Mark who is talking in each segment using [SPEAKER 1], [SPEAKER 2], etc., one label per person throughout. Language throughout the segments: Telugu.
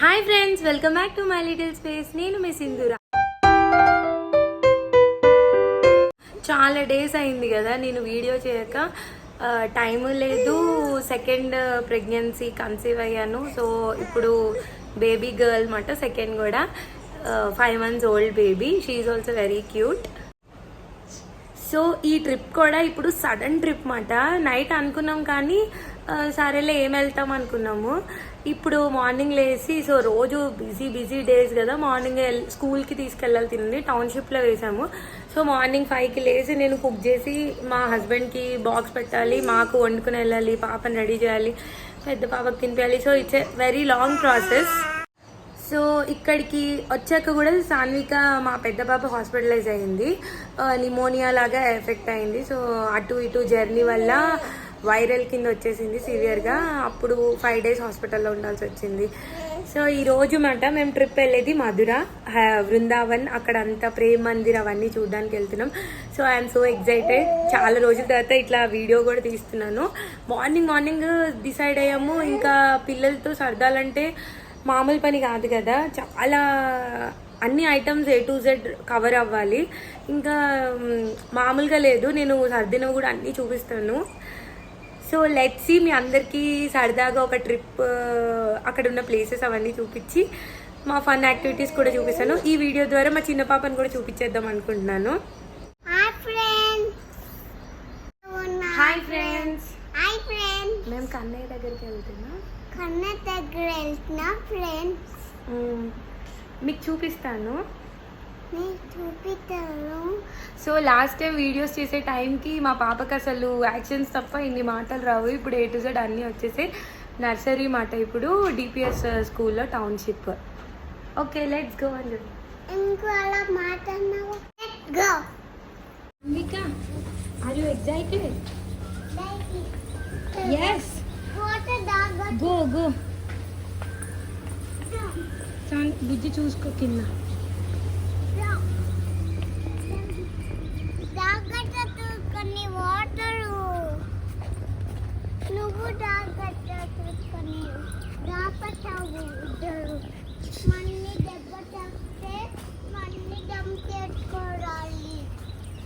[SPEAKER 1] Hi friends welcome back to my little space నేను మీ సింధూర. చాలా డేస్ అయింది కదా నేను వీడియో చేయక. టైం లేదు. సెకండ్ ప్రెగ్నెన్సీ కన్సీవ్ అయ్యాను. సో ఇప్పుడు బేబీ గర్ల్ మాట సెకండ్ కూడా. Five months old baby she also very cute so ఈ ట్రిప్ కూడా ఇప్పుడు సడన్ ట్రిప్ మాట. నైట్ అనుకున్నాం కానీ సరేలే ఏం వెళ్తాం అనుకున్నాము. ఇప్పుడు మార్నింగ్ లేసి సో రోజు బిజీ బిజీ డేస్ కదా మార్నింగ్ స్కూల్కి తీసుకెళ్ళాలి తినండి. టౌన్షిప్లో వేసాము. సో మార్నింగ్ ఫైవ్కి లేసి నేను కుక్ చేసి మా హస్బెండ్కి బాక్స్ పెట్టాలి మాకు వండుకుని వెళ్ళాలి పాపని రెడీ చేయాలి పెద్ద పాపకి తినిపించాలి so it's a very long process. So ఇక్కడికి వచ్చాక కూడా సాన్విక మా పెద్ద పాప హాస్పిటలైజ్ అయింది. నిమోనియా లాగా ఎఫెక్ట్ అయింది. సో అటు ఇటు జర్నీ వల్ల వైరల్ కింద వచ్చేసింది సివియర్గా అప్పుడు ఫైవ్ డేస్ హాస్పిటల్లో ఉండాల్సి వచ్చింది. సో ఈ రోజు మాట మేము ట్రిప్ వెళ్ళేది మధుర. బృందావన్ అక్కడ అంతా ప్రేమ్ మందిర్ అవన్నీ చూడడానికి వెళ్తున్నాం. సో ఐఎమ్ సో ఎగ్జైటెడ్ చాలా రోజుల తర్వాత ఇట్లా వీడియో కూడా తీస్తున్నాను. మార్నింగ్ మార్నింగ్ డిసైడ్ అయ్యాము. ఇంకా పిల్లలతో సరదాలంటే మామూలు పని కాదు కదా. చాలా అన్ని items A to Z cover అవ్వాలి. ఇంకా మామూలుగా లేదు. నేను సర్దినవి కూడా అన్నీ చూపిస్తాను. సో లెట్ సి మీ అందరికీ సరదాగా ఒక ట్రిప్ అక్కడ ఉన్న ప్లేసెస్ అవన్నీ చూపించి మా ఫన్ యాక్టివిటీస్ కూడా చూపిస్తాను. ఈ వీడియో ద్వారా మా చిన్న పాపని కూడా చూపించేద్దాం అనుకుంటున్నాను.
[SPEAKER 2] హాయ్ ఫ్రెండ్స్
[SPEAKER 1] హాయ్ ఫ్రెండ్స్ మేము కన్నయ్య దగ్గరికి వెళ్తున్నాం.
[SPEAKER 2] కన్న దగ్గర వెళ్తున్నా ఫ్రెండ్స్
[SPEAKER 1] మీకు చూపిస్తాను. సో లాస్ట్ టైం వీడియోస్ చేసే టైంకి మా పాపకి అసలు యాక్షన్స్ తప్ప ఇన్ని మాటలు రావు. ఇప్పుడు ఏ టు జెడ్ అన్నీ వచ్చేసి నర్సరీ మాట ఇప్పుడు డిపిఎస్ స్కూల్లో టౌన్షిప్ ఓకే లెట్స్ గో చెప్పి
[SPEAKER 2] ఇంకో అలా మాట్లాడినావు
[SPEAKER 1] let's go Anvika are
[SPEAKER 2] you excited
[SPEAKER 1] yes go బుజ్జి చూసుకో కింద
[SPEAKER 2] జాగ్రత్త చూసుకొని వాటరు నువ్వు జాగ్రత్త చూసుకొని దాపతావు ఇద్దరు మళ్ళీ దెబ్బ తాకితే మళ్ళీ దమ్ చేసుకోవాలి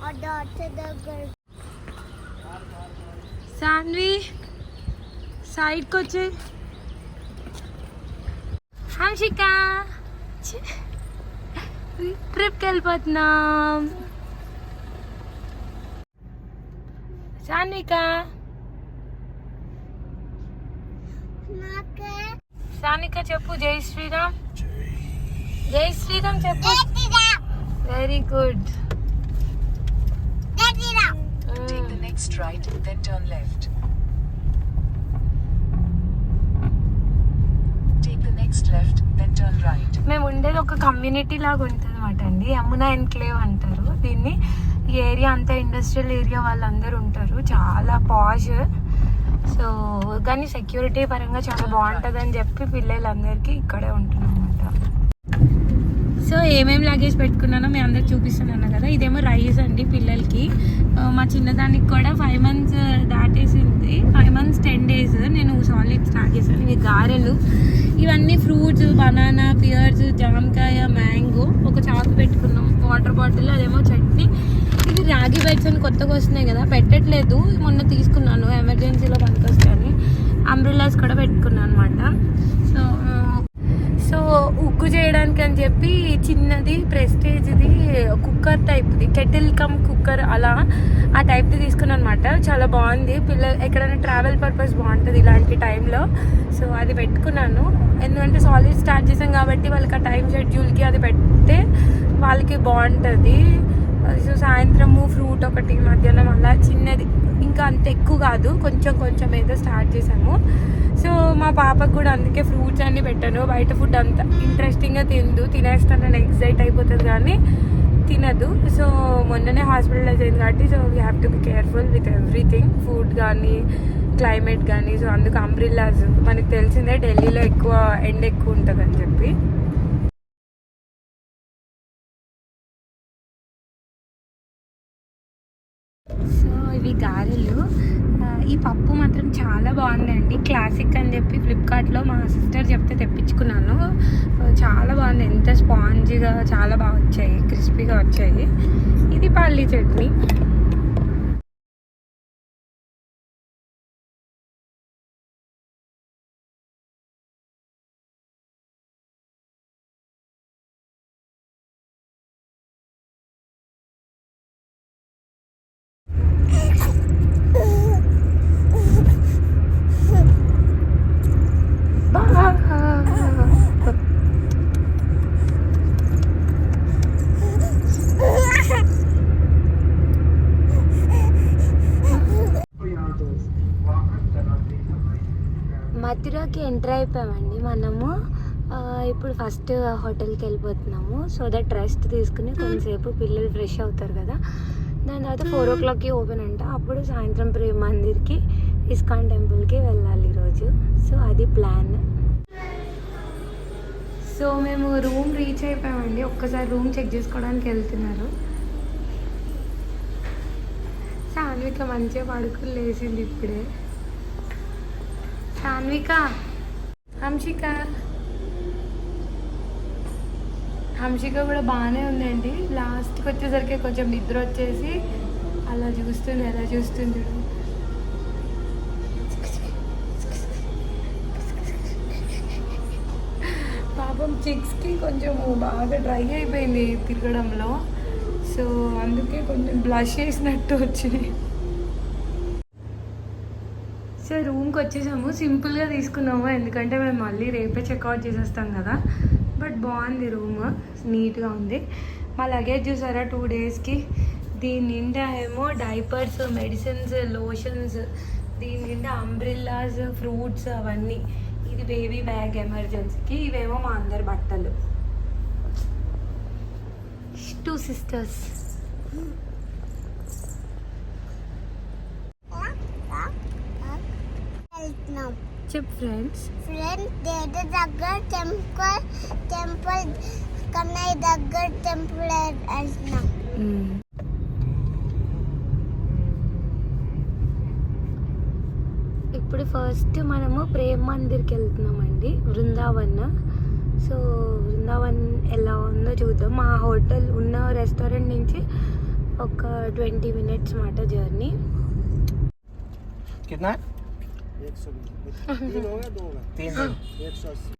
[SPEAKER 2] ఆ డాక్టర్ దగ్గర
[SPEAKER 1] సాన్వి సైడ్కి వచ్చే హంషిక ట్రిప్కి వెళ్ళిపోతున్నాం సాన్విక
[SPEAKER 2] నాకే
[SPEAKER 1] సాన్విక చెప్పు జై శ్రీరామ్. జై. శ్రీరామ్ చెప్పు. Very
[SPEAKER 2] good
[SPEAKER 3] Take the next right, then turn left. Take the next left, then turn right.
[SPEAKER 1] మేము ఉండేది ఒక కమ్యూనిటీ లాగా ఉంటుంది అనమాట అండి. యమునా ఎన్క్లేవ్ అంటారు. దీన్ని ఈ ఏరియా అంతా ఇండస్ట్రియల్ ఏరియా వాళ్ళందరూ ఉంటారు. చాలా పాష్ సో కానీ సెక్యూరిటీ పరంగా చాలా బాగుంటుంది అని చెప్పి పిల్లలందరికీ ఇక్కడే ఉంటున్నాం అనమాట సో ఏమేమి లగేజ్ పెట్టుకున్నానో మీ అందరు చూపిస్తున్నాను కదా. ఇదేమో రైస్ అండి పిల్లలకి. మా చిన్నదానికి కూడా ఫైవ్ మంత్స్ దాటేసింది. ఫైవ్ మంత్స్ టెన్ డేస్ నేను సాలిడ్ స్టార్ట్ చేశాను. ఇవి గారెలు. ఇవన్నీ ఫ్రూట్స్ బనానా పియర్స్ జామకాయ మ్యాంగో ఒక చాకు పెట్టుకున్నాం. వాటర్ బాటిల్ అదేమో చట్నీ. ఇది రాగి బైట్స్ అని కొత్తగా వస్తున్నాయి కదా పెట్టట్లేదు. మొన్న తీసుకున్నాను ఎమర్జెన్సీలో పనికొస్తాయని. అంబ్రిల్లాస్ కూడా పెట్టుకున్నాను అనమాట సో సో uh, ఉక్కు చేయడానికి అని చెప్పి చిన్నది ప్రెస్టేజ్ది కుక్కర్ టైప్ది కెటిల్ కమ్ కుక్కర్ అలా ఆ టైప్ది తీసుకున్నాను అనమాట చాలా బాగుంది. పిల్లలు ఎక్కడైనా ట్రావెల్ పర్పస్ బాగుంటుంది ఇలాంటి టైంలో. సో అది పెట్టుకున్నాను. ఎందుకంటే సాలిడ్ స్టార్ట్ చేసాం కాబట్టి వాళ్ళకి ఆ టైం షెడ్యూల్కి అది పెడితే వాళ్ళకి బాగుంటుంది. సో సాయంత్రము ఫ్రూట్ ఒకటి మధ్యాహ్నం అలా చిన్నది. ఇంకా అంత ఎక్కువ కాదు. కొంచెం కొంచెం ఏదో స్టార్ట్ చేసాము సో మా పాపకు కూడా అందుకే ఫ్రూట్స్ అన్ని పెట్టాను. బయట ఫుడ్ అంత ఇంట్రెస్టింగ్గా తిందు. తినేస్తానని ఎగ్జైట్ అయిపోతుంది కానీ తినదు. సో మొన్ననే హాస్పిటలైజ్ అయింది కాబట్టి so we have to be careful with everything food కానీ క్లైమేట్ కానీ సో అందుకు అంబ్రిల్లాస్ మనకు తెలిసిందే ఢిల్లీలో ఎక్కువ ఎండ ఎక్కువ ఉంటుంది అని చెప్పి. సో ఇవి గారెలు. ఈ పప్పు మాత్రం చాలా బాగుందండి. క్లాసిక్ అని చెప్పి ఫ్లిప్కార్ట్లో మా సిస్టర్ చెప్తే తెప్పించుకున్నాను. చాలా బాగుంది. ఎంత స్పాంజీగా చాలా బాగా వచ్చాయి. క్రిస్పీగా వచ్చాయి. ఇది పల్లీ చట్నీ. ఎంటర్ అయిపోయామండి మనము. ఇప్పుడు ఫస్ట్ హోటల్కి వెళ్ళిపోతున్నాము. సో దట్ రెస్ట్ తీసుకుని కొంతసేపు పిల్లలు ఫ్రెష్ అవుతారు కదా. దాని తర్వాత ఫోర్ ఓ క్లాక్కి ఓపెన్ అంట. అప్పుడు సాయంత్రం ప్రేమ మందిర్కి ఇస్కాన్ టెంపుల్కి వెళ్ళాలి ఈరోజు. సో అది ప్లాన్. సో మేము రూమ్ రీచ్ అయిపోయామండి. ఒక్కసారి రూమ్ చెక్ చేసుకోవడానికి వెళ్తున్నారు. సాన్విక మంచిగా పడుకుని లేచింది ఇప్పుడే. సాన్విక! హంషిక. హంషిక కూడా బాగానే ఉందండి. లాస్ట్కి వచ్చేసరికి కొంచెం నిద్ర వచ్చేసి అలా చూస్తుంది అలా చూస్తుంది. పాపం చిక్స్కి కొంచెం బాగా డ్రై అయిపోయింది తిరగడంలో. సో అందుకే కొంచెం బ్లష్ చేసినట్టు వచ్చింది. సో రూమ్కి వచ్చేసాము. సింపుల్గా తీసుకున్నాము. ఎందుకంటే మేము మళ్ళీ రేపే చెక్అవుట్ చేసేస్తాం కదా. బట్ బాగుంది రూమ్. నీట్గా ఉంది. మా లగేజ్ చూసారా? టూ డేస్కి దీని నిండా ఏమో డైపర్స్ మెడిసిన్స్ లోషన్స్. దీని నిండా అంబ్రిల్లాస్ ఫ్రూట్స్ అవన్నీ. ఇది బేబీ బ్యాగ్ ఎమర్జెన్సీకి. ఇవేమో మా అందరి బట్టలు. టూ సిస్టర్స్
[SPEAKER 2] వెళ్తున్నాం
[SPEAKER 1] చెప్ ఫ్రెండ్స్
[SPEAKER 2] ఫ్రెండ్ దేద దగ్గర టెంపుల్ టెంపుల్ కన్నయ్య దగ్గర టెంపుల్ వెళ్తున్నాం
[SPEAKER 1] ఇప్పుడు ఫస్ట్ మనము ప్రేమ్ మందిర్కి వెళ్తున్నామండి బృందావన్ సో బృందావన్ ఎలా ఉందో చూద్దాం మా హోటల్ ఉన్న రెస్టారెంట్ నుంచి ఒక ట్వంటీ మినిట్స్ మాట జర్నీ
[SPEAKER 4] कितना
[SPEAKER 5] एक सौ बीस तीन होगा दो होगा
[SPEAKER 4] तीन दिन
[SPEAKER 5] एक सौ अस्सी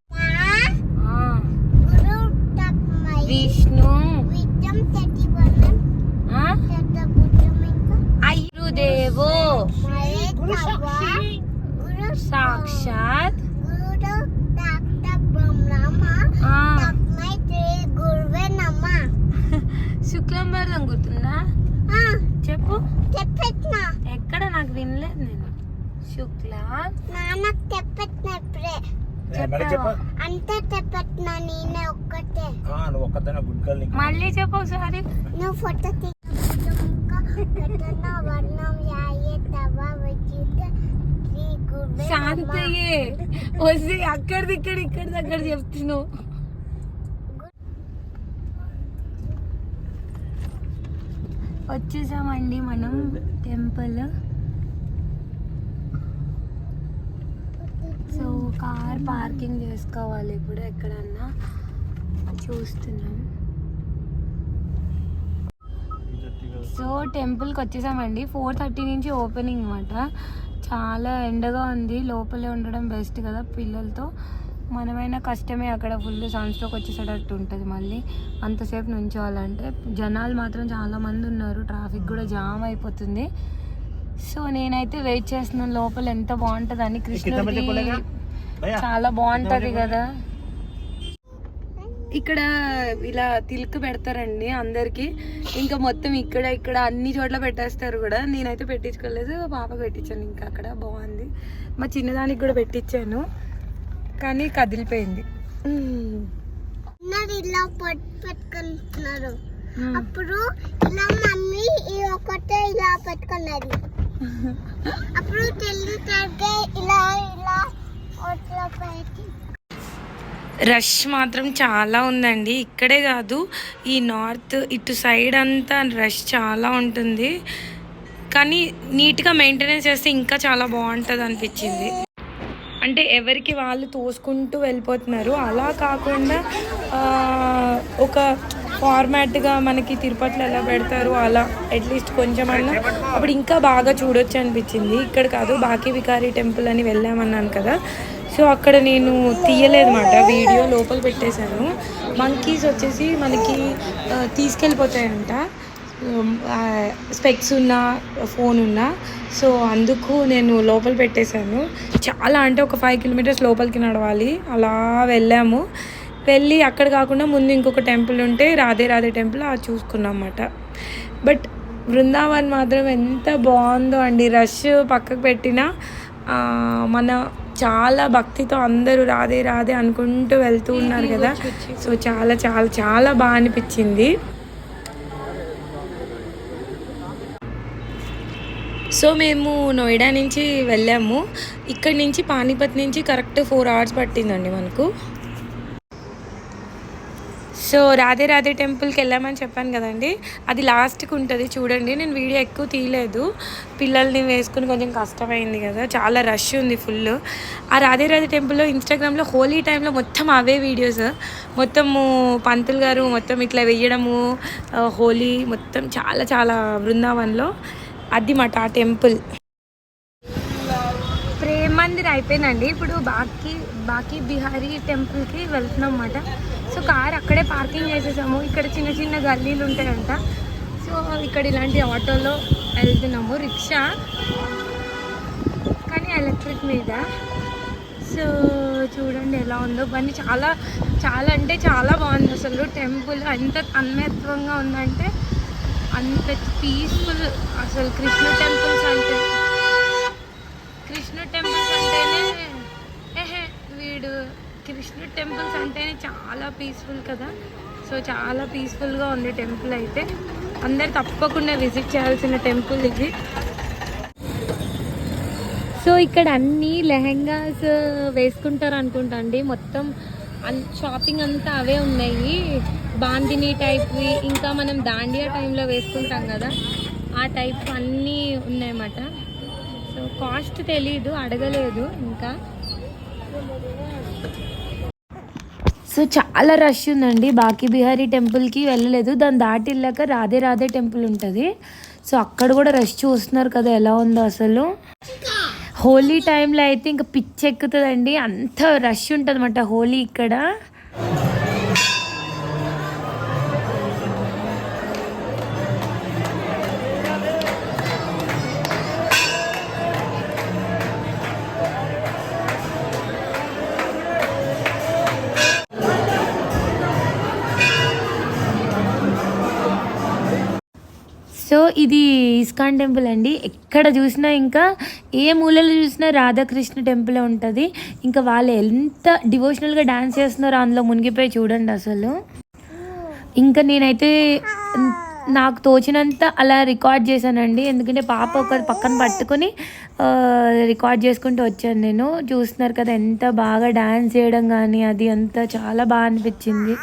[SPEAKER 2] గురు తప్పమై
[SPEAKER 1] విష్ణు
[SPEAKER 2] విద్యం తటి వనం తత బుద్ధం ఇంకా
[SPEAKER 1] అయ్యుదేవో
[SPEAKER 2] మరే తవ గురు
[SPEAKER 1] సాక్షాత్
[SPEAKER 2] గురు డాక్టర్ బ్రహ్మ
[SPEAKER 1] ఆ,
[SPEAKER 2] తప్పమై తే గురువే నమ
[SPEAKER 1] శుక్లంబరదం గుర్తుందా
[SPEAKER 2] ఆ
[SPEAKER 1] చెప్పు
[SPEAKER 2] చెప్పెట్నా
[SPEAKER 1] ఎక్కడ నాకు వినలేదు నేను శుక్ల?
[SPEAKER 2] నాన్నకు చెప్పెట్నా ఇప్పుడే
[SPEAKER 4] మళ్ళీ చెప్ప.
[SPEAKER 2] అంతా చెప్పెట్నా నేనే ఒక్కటే
[SPEAKER 4] నువ్వు ఒక్కదాన గుడ్ గర్ల్
[SPEAKER 1] మళ్ళీ చెప్పు ఒకసారి.
[SPEAKER 2] నువ్వు ఫోటో
[SPEAKER 1] శాంతయ్యే వస్తే అక్కడిది ఇక్కడ ఇక్కడ దగ్గర చెప్తున్నావు వచ్చేసామండి మనం టెంపుల్. సో కార్ పార్కింగ్ చేసుకోవాలి ఇప్పుడు ఎక్కడన్నా. చూస్తున్నాం. సో టెంపుల్కి వచ్చేసామండి. ఫోర్ థర్టీ నుంచి ఓపెనింగ్ అనమాట చాలా ఎండగా ఉంది. లోపలే ఉండడం బెస్ట్ కదా పిల్లలతో. మనమైనా కష్టమే అక్కడ ఫుల్ సన్స్ట్రోక్ వచ్చేసేటట్టు ఉంటుంది మళ్ళీ. అంతసేపు నుంచోవాలంటే జనాలు మాత్రం చాలామంది ఉన్నారు. ట్రాఫిక్ కూడా జామ్ అయిపోతుంది. సో నేనైతే వెయిట్ చేస్తున్నాను లోపల ఎంత బాగుంటుంది అని కృష్ణుడి చాలా బాగుంటది కదా. ఇక్కడ ఇలా తిల్క్ పెడతారండి అందరికి. ఇంకా మొత్తం ఇక్కడ ఇక్కడ అన్ని చోట్ల పెట్టేస్తారు కూడా. నేనైతే పెట్టించుకోలేదు పాప పెట్టించాను ఇంకా అక్కడ. బాగుంది. మా చిన్నదానికి కూడా పెట్టించాను కానీ కదిలిపోయింది.
[SPEAKER 2] ఇలా పెట్టుకుంటున్నారు. అప్పుడు ఇలా మమ్మీ ఒకటే ఇలా పెట్టుకున్నది. అప్పుడు తెలుగు ఇలా ఇలా ఒట్లో పైకి.
[SPEAKER 1] రష్ మాత్రం చాలా ఉందండి. ఇక్కడే కాదు ఈ నార్త్ ఇటు సైడ్ అంతా రష్ చాలా ఉంటుంది. కానీ నీట్గా మెయింటెనెన్స్ చేస్తే ఇంకా చాలా బాగుంటుంది అనిపించింది. అంటే ఎవరికి వాళ్ళు తోసుకుంటూ వెళ్ళిపోతున్నారు. అలా కాకుండా ఒక ఫార్మాట్గా మనకి తిరుపతిలో ఎలా పెడతారు అలా అట్లీస్ట్ కొంచెం అన్నా. అప్పుడు ఇంకా బాగా చూడొచ్చు అనిపించింది. ఇక్కడ కాదు బాకీ వికారి టెంపుల్ అని వెళ్ళామన్నాను కదా. సో అక్కడ నేను తీయలేదన్నమాట. వీడియో లోపల పెట్టేశాను. మంకీస్ వచ్చేసి మనకి తీసుకెళ్ళిపోతాయంట. స్పెక్స్ ఉన్న ఫోన్ ఉన్నా. సో అందుకు నేను లోపల పెట్టేశాను. చాలా అంటే ఒక ఫైవ్ కిలోమీటర్స్ లోపలికి నడవాలి. అలా వెళ్ళాము. వెళ్ళి అక్కడ కాకుండా ముందు ఇంకొక టెంపుల్ ఉంటే రాధే రాధే టెంపుల్ అది చూసుకున్నాం అన్నమాట. బట్ బృందావన్ మాత్రం ఎంత బాగుందో అండి. రష్ పక్కకు పెట్టినా మన చాలా భక్తితో అందరూ రాధే రాధే అనుకుంటూ వెళ్తూ ఉన్నారు కదా. సో చాలా చాలా చాలా బాగా అనిపించింది. సో మేము నోయిడా నుంచి వెళ్ళాము. ఇక్కడి నుంచి పానీపత్ నుంచి కరెక్ట్ ఫోర్ అవర్స్ పట్టిందండి మనకు. సో రాధే రాధే టెంపుల్కి వెళ్ళామని చెప్పాను కదండి. అది లాస్ట్కి ఉంటుంది. చూడండి నేను వీడియో ఎక్కువ తీయలేదు. పిల్లల్ని వేసుకుని కొంచెం కష్టమైంది కదా. చాలా రష్ ఉంది ఫుల్. ఆ రాధే రాధే టెంపుల్లో ఇన్స్టాగ్రామ్లో హోలీ టైంలో మొత్తం అవే వీడియోస్. మొత్తము పంతులు గారు మొత్తం ఇట్లా వెయ్యడము హోలీ మొత్తం చాలా చాలా బృందావన్లో అది మాట ఆ టెంపుల్. మందిర్ అయిపోయిందండి. ఇప్పుడు బాకీ బాకీ బిహారీ టెంపుల్కి వెళ్తున్నాం అన్నమాట సో కార్ అక్కడే పార్కింగ్ చేసేసాము. ఇక్కడ చిన్న చిన్న గల్లీలు ఉంటాయంట. సో ఇక్కడ ఇలాంటి ఆటోలో వెళ్తున్నాము. రిక్షా కానీ ఎలక్ట్రిక్ మీద. సో చూడండి ఎలా ఉందో. బండి చాలా చాలా అంటే చాలా బాగుంది అసలు. టెంపుల్ ఎంత తన్మయత్వంగా ఉందంటే అంత పీస్ఫుల్ అసలు కృష్ణ టెంపుల్స్ అంటే కృష్ణ టెంపుల్స్ అంటేనే ఏహే కృష్ణుడు టెంపుల్స్ అంటేనే చాలా పీస్ఫుల్ కదా. సో చాలా పీస్ఫుల్గా ఉంది టెంపుల్ అయితే అందరు తప్పకుండా విజిట్ చేయాల్సిన టెంపుల్ ఇది. సో ఇక్కడ అన్ని లెహెంగాస్ uh, వేసుకుంటారు అనుకుంటా అండి. మొత్తం అన్- షాపింగ్ అంతా అవే ఉన్నాయి. బాందిని టైప్వి ఇంకా మనం దాండియా టైంలో వేసుకుంటాం కదా ఆ టైప్ అన్నీ ఉన్నాయన్నమాట. సో కాస్ట్ తెలీదు అడగలేదు ఇంకా. సో చాలా రష్ ఉందండి. బాకీ బిహారీ టెంపుల్కి వెళ్ళలేదు. దాన్ని దాటి వెళ్ళాక రాధే రాధే టెంపుల్ ఉంటుంది. సో అక్కడ కూడా రష్ చూస్తున్నారు కదా ఎలా ఉందో అసలు. హోలీ టైంలో అయితే ఇంకా పిచ్చి ఎక్కుతుందండి అంత రష్ ఉంటుంది అనమాట హోలీ ఇక్కడ. ఇది ఇస్కాన్ టెంపుల్ అండి. ఎక్కడ చూసినా ఇంకా ఏ మూలలో చూసినా రాధాకృష్ణ టెంపుల్ ఉంటుంది. ఇంకా వాళ్ళు ఎంత డివోషనల్గా డ్యాన్స్ చేస్తున్నారో అందులో మునిగిపోయి చూడండి అసలు. ఇంకా నేనైతే నాకు తోచినంత అలా రికార్డ్ చేశానండి. ఎందుకంటే పాప ఒక పక్కన పట్టుకొని రికార్డ్ చేసుకుంటూ వచ్చాను నేను. చూస్తున్నారు కదా ఎంత బాగా డ్యాన్స్ చేయడం కానీ అది అంతా చాలా బాగా అనిపించింది.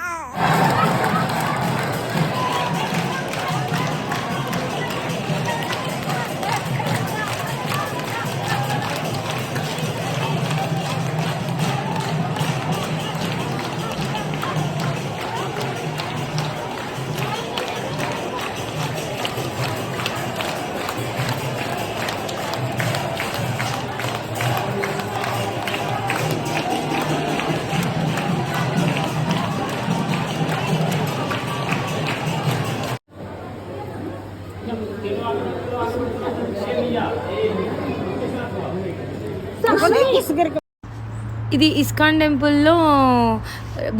[SPEAKER 1] ఇది ఇస్కాన్ టెంపుల్లో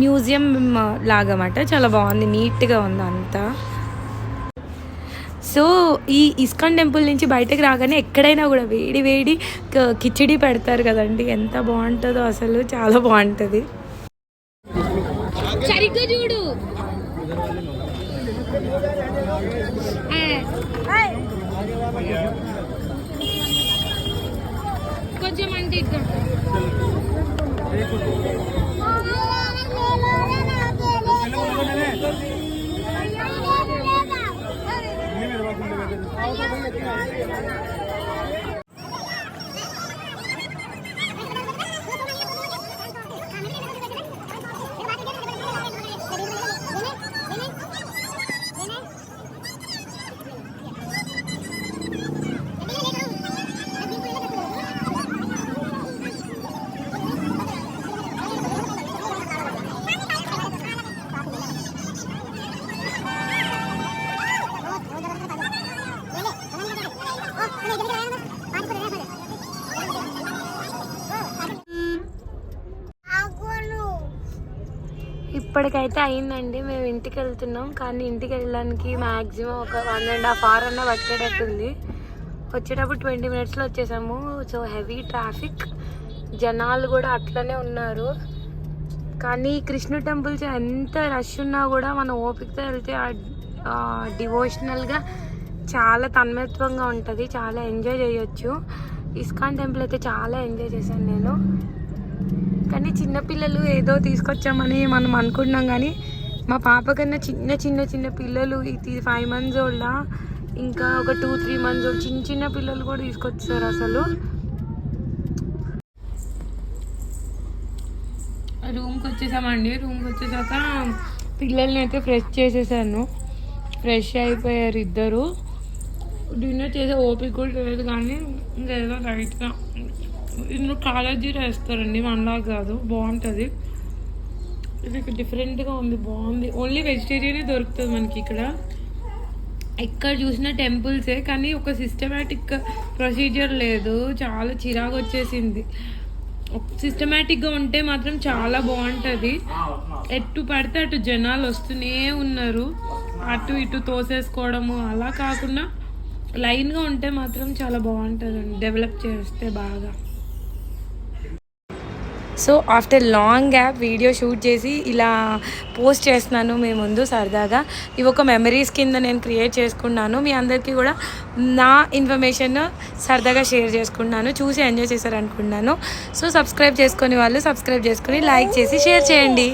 [SPEAKER 1] మ్యూజియం లాగా అన్నమాట చాలా బాగుంది నీట్గా ఉంది అంతా. సో ఈ ఇస్కాన్ టెంపుల్ నుంచి బయటకు రాగానే ఎక్కడైనా కూడా వేడి వేడి కిచిడి పెడతారు కదండి. ఎంత బాగుంటుందో అసలు చాలా బాగుంటుంది. సరిగ్గా చూడు. కొంచెం అంటే ఇప్పటికైతే అయిందండి. మేము ఇంటికి వెళ్తున్నాం. కానీ ఇంటికి వెళ్ళడానికి మ్యాక్సిమం ఒక వన్ అండ్ హాఫ్ అవర్ అన్న పట్టేటట్టుంది వచ్చేటప్పుడు ట్వంటీ మినిట్స్లో వచ్చేసాము. So heavy traffic. జనాలు కూడా అట్లనే ఉన్నారు. కానీ కృష్ణ టెంపుల్స్ ఎంత రష్ ఉన్నా కూడా మనం ఓపికతో వెళ్తే డివోషనల్గా చాలా తన్మత్వంగా ఉంటుంది. చాలా ఎంజాయ్ చేయొచ్చు. ఇస్కాన్ టెంపుల్ అయితే చాలా ఎంజాయ్ చేశాను నేను. కానీ చిన్నపిల్లలు ఏదో తీసుకొచ్చామని మనం అనుకుంటున్నాం కానీ మా పాప కన్నా చిన్న చిన్న చిన్న పిల్లలు ఇది ఫైవ్ మంత్స్ ఓల్డ్ ఇంకా ఒక టూ త్రీ మంత్స్ ఓల్డ్ చిన్న చిన్న పిల్లలు కూడా తీసుకొచ్చారు అసలు. రూమ్కి వచ్చేసామండి. రూమ్కి వచ్చేసాక పిల్లల్ని అయితే ఫ్రెష్ చేసేసాను. ఫ్రెష్ అయిపోయారు ఇద్దరు. డిన్నర్ చేసే ఓపిక కూడా లేదు కానీ ఇంకేదో లైట్గా ఇందులో కాలేజీ వేస్తారండి మనలా కాదు బాగుంటుంది. ఇది డిఫరెంట్గా ఉంది బాగుంది. ఓన్లీ వెజిటేరియనే దొరుకుతుంది మనకి ఇక్కడ. ఎక్కడ చూసిన టెంపుల్సే కానీ ఒక సిస్టమేటిక్ ప్రొసీజర్ లేదు. చాలా చిరాకు వచ్చేసింది. సిస్టమేటిక్గా ఉంటే మాత్రం చాలా బాగుంటుంది. ఎటు పడితే అటు జనాలు వస్తూనే ఉన్నారు. అటు ఇటు తోసేసుకోవడము అలా కాకుండా లైన్గా ఉంటే మాత్రం చాలా బాగుంటుందండి. డెవలప్ చేస్తే బాగా. So after long gap video shoot చేసి ఇలా పోస్ట్ చేస్తున్నాను మీ ముందు సరదాగా. ఇవి ఒక మెమరీస్ కింద నేను క్రియేట్ చేసుకున్నాను. మీ అందరికీ కూడా నా ఇన్ఫర్మేషన్ సరదాగా షేర్ చేసుకున్నాను. చూసి ఎంజాయ్ చేశారనుకుంటున్నాను. సో సబ్స్క్రైబ్ చేసుకునే వాళ్ళు సబ్స్క్రైబ్ చేసుకుని లైక్ చేసి షేర్ చేయండి.